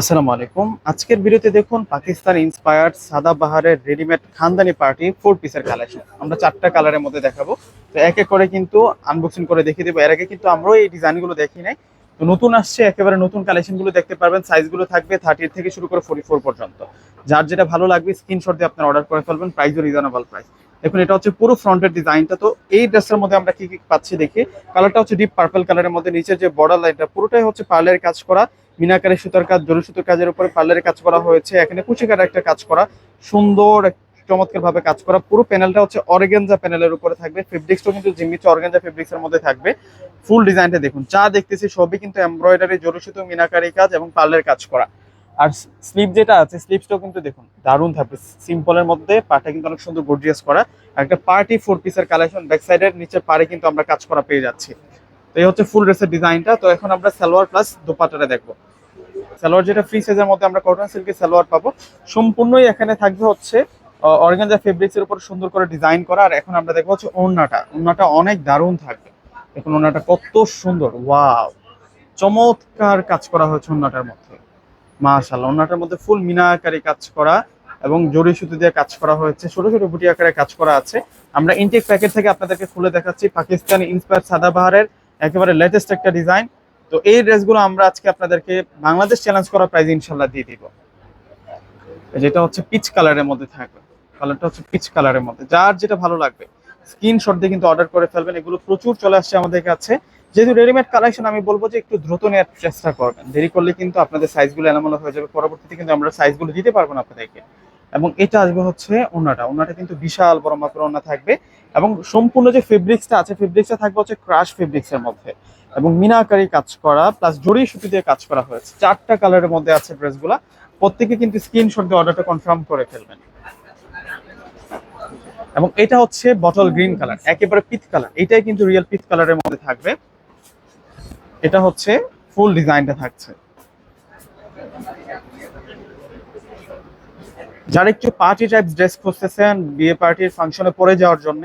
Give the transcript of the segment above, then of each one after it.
আসসালামু আলাইকুম। আজকের ভিডিওতে দেখুন পাকিস্তান ইন্সপায়ার্ড সাদা বাহারের রেডিমেড খানদানি পার্টি ফোর পিসের কালেকশন আমরা চারটা কালারের মধ্যে দেখাবো। তো এক এক করে কিন্তু আনবক্সিং করে দেখিয়ে দেবো। এর আগে কিন্তু আমরাও এই ডিজাইনগুলো দেখি নাই। তো নতুন আসছে, একেবারে নতুন কালেকশনগুলো দেখতে পারবেন। সাইজগুলো থাকবে থার্টি থেকে শুরু করে ফোর্টি ফোর পর্যন্ত। যার যেটা ভালো লাগবে স্ক্রিনশট দিয়ে আপনার অর্ডার করে ফেলবেন। প্রাইসও রিজনেবল প্রাইস দেখুন, এটা হচ্ছে পুরো ফ্রন্টের ডিজাইনটা তো এই ড্রেসের মধ্যে আমরা কি কি পাচ্ছি দেখি? কালারটা হচ্ছে ডিপ পার্পল কালারের মধ্যে। নিচের যে বর্ডার লাইনটা পুরোটাই হচ্ছে পার্লের কাজ করা। মিনাকারে সুতার কাজ জরি সুতোর কাজের উপরে পার্লারের কাজ করা হয়েছে। এখানে কুচিকার একটা কাজ করা, সুন্দর চমৎকার ভাবে কাজ করা। পুরো প্যানেলটা হচ্ছে অর্গেনজা প্যানেলের উপরে থাকবে। ফেব্রিক্সটাও কিন্তু জিম্মিচ্ছে অর্গেনজা ফেব্রিক্সের মধ্যে থাকবে। ফুল ডিজাইনটা দেখুন, যা দেখতেছি সবই কিন্তু এমব্রয়ডারি জরি সুতো, মিনাকারি কাজ এবং পার্লের কাজ করা। আর স্লিপ যেটা আছে, স্লিপসটাও কিন্তু দেখুন, দারুণ থাকবে। সিম্পলের মধ্যে পাটা কিন্তু অনেক সুন্দর গর্জিয়াস করা। একটা পার্টি ফোর পিসের কালেকশন, ব্যাক সাইডের নিচে পারে কিন্তু আমরা কাজ করা পেয়ে যাচ্ছি। তো এই হচ্ছে ফুল ড্রেসের ডিজাইনটা। তো এখন আমরা সালোয়ার প্লাস দোপাটাটা দেখব। সালোয়ার যেটা ফ্রি সাইজের মধ্যে আমরা কটন সিল্কের সালোয়ার পাবো। সম্পূর্ণই এখানে থাকবে হচ্ছে অর্গানজা ফেব্রিক্স এর উপর সুন্দর করে ডিজাইন করা। আর এখন আমরা দেখব হচ্ছে ওড়নাটা। ওড়নাটা অনেক দারুণ থাকবে। এখন ওড়নাটা কত সুন্দর। ওয়াও চমৎকার কাজ করা হয়েছে ওড়নাটার মধ্যে। মাশাআল্লাহ, ওড়নাটার মধ্যে ফুল মিনাকারি কাজ করা এবং জরি সুতো দিয়ে কাজ করা হয়েছে। ছোট ছোট বুটি আকারে কাজ করা আছে। আমরা ইনটেক প্যাকেট থেকে আপনাদেরকে খুলে দেখাচ্ছি। পাকিস্তানি ইন্সপায়ার সাদাবাহারের একেবারে লেটেস্ট একটা ডিজাইন তো এই ড্রেসগুলো আমরা আজকে আপনাদেরকে বাংলাদেশ চ্যালেঞ্জ করা প্রাইজ ইনশাল্লাহ দিয়ে দিব। যেটা হচ্ছে পিচ কালারের মধ্যে থাকবে। কালারটা হচ্ছে পিচ কালারের মধ্যে। যার যেটা ভালো লাগবে। স্ক্রিনশট দিয়ে কিন্তু অর্ডার করে ফেলবেন। এগুলো প্রচুর চলে আসছে আমাদের কাছে। যেহেতু রেডিমেড কালেকশন আমি বলব যে একটু দ্রুত নেওয়ার চেষ্টা করবেন। দেরি করলে কিন্তু আপনাদের সাইজগুলো এলোমেলো হয়ে যাবে। পরবর্তীতে কিন্তু আমরা সাইজগুলো দিতে পারব না আপনাদেরকে। এবং এটা আসবে হচ্ছে ওনাটা ওনাটা কিন্তু বিশাল বড় মাপের ওনা থাকবে এবং সম্পূর্ণ যে ফেব্রিক্সটা আছে, ফেব্রিক্সটা থাকবে হচ্ছে ক্রাশ ফেব্রিক্সের মধ্যে। এবং মিনাকারি কাজ করা প্লাস জড়ি সুতি দিয়ে কাজ করা হয়েছে। চারটা কালারের মধ্যে আছে ড্রেসগুলা। প্রত্যেকে কিন্তু স্ক্রিনশট দিয়ে অর্ডারটা কনফার্ম করে ফেলবেন। এবং এটা হচ্ছে বটল গ্রিন কালার একেবারে পিত কালার এটাই কিন্তু রিয়েল পিত কালারের মধ্যে থাকবে। এটা হচ্ছে ফুল ডিজাইনটা থাকছে। যারা একটু পার্টি টাইপ ড্রেস খুঁজতেছেন, বিয়ে পার্টির ফাংশনে পরে যাওয়ার জন্য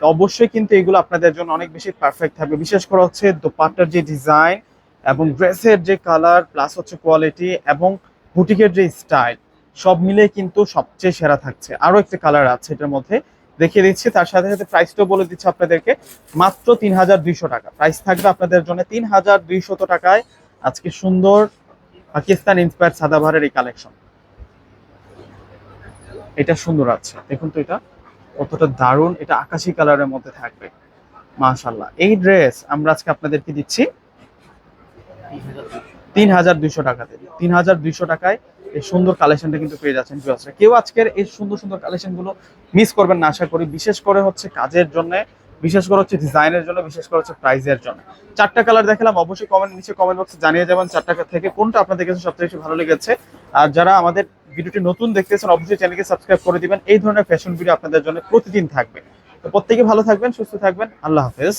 অবশ্যই কিন্তু এগুলো আপনাদের জন্য অনেক বেশি পারফেক্ট থাকবে। বিশেষ করে হচ্ছে দোপাট্টার যে ডিজাইন এবং ড্রেসের যে কালার প্লাস হচ্ছে কোয়ালিটি এবং বুটিকের যে স্টাইল সব মিলে কিন্তু সবচেয়ে সেরা থাকছে। আরও একটা কালার আছে এটার মধ্যে, দেখিয়ে দিচ্ছি। তার সাথে সাথে প্রাইসটাও বলে দিচ্ছি আপনাদেরকে, মাত্র তিন হাজার দুইশো টাকা। প্রাইস থাকবে আপনাদের জন্য তিন হাজার দুইশত টাকায় আজকে সুন্দর পাকিস্তান ইন্সপায়ার সাদাভারের এই কালেকশন এটা সুন্দর আছে। দেখুন তো এটা, কতটা দারুণ, এটা আকাশি কালারের মধ্যে থাকবে। মাশাল্লাহ এই ড্রেস আমরা আজকে আপনাদেরকে দিচ্ছি তিন হাজার দুইশো টাকা টাকাতে। তিন হাজার দুইশো টাকায় এই সুন্দর কালেকশনটা কিন্তু পেয়ে যাচ্ছেন কেউ আজকের এই সুন্দর সুন্দর কালেকশনগুলো মিস করবেন না, আশা করি। বিশেষ করে হচ্ছে কাজের জন্য বিশেষ করে হচ্ছে ডিজাইনের জন্য, বিশেষ করে হচ্ছে প্রাইজের জন্য। চারটা কালার দেখালাম, অবশ্যই কমেন্ট নিচে কমেন্ট বক্সে জানিয়ে যাবেন চারটা থেকে কোনটা আপনাদের কাছে সবচেয়ে বেশি ভালো লেগেছে। আর যারা আমাদের ভিডিওটি নতুন দেখতেছেন, অবশ্যই চ্যানেলকে সাবস্ক্রাইব করে দিবেন। এই ধরনের ফ্যাশন ভিডিও আপনাদের জন্য প্রতিদিন থাকবে। তো প্রত্যেকে ভালো থাকবেন, সুস্থ থাকবেন। আল্লাহ হাফেজ।